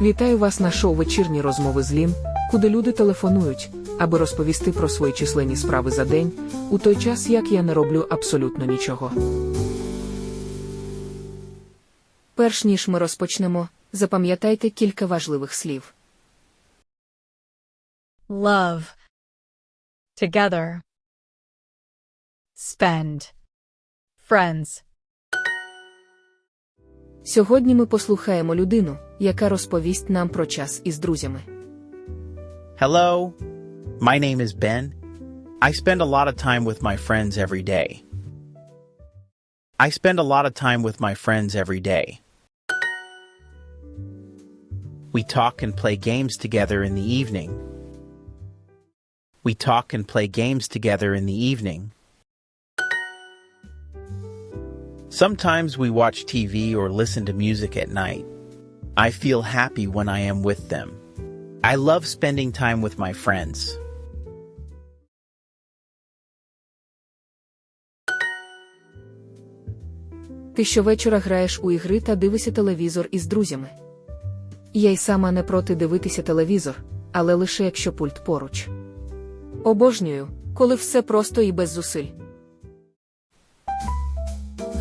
Вітаю вас на шоу вечірні розмови з Лін, куди люди телефонують, аби розповісти про свої численні справи за день, у той час як я не роблю абсолютно нічого. Перш ніж ми розпочнемо, запам'ятайте кілька важливих слів. love, together, spend, friends, Сьогодні ми послухаємо людину, яка розповість нам про час із друзями. Hello, my name is Ben. I spend a lot of time with my friends every day. I spend a lot of time with my friends every day. We talk and play games together in the evening. We talk and play games together in the evening. Sometimes we watch TV or listen to music at night. I feel happy when I am with them. I love spending time with my friends. Ти щовечора граєш у ігри та дивишся телевізор із друзями. Я й сама не проти дивитися телевізор, але лише якщо пульт поруч. Обожнюю, коли все просто і без зусиль.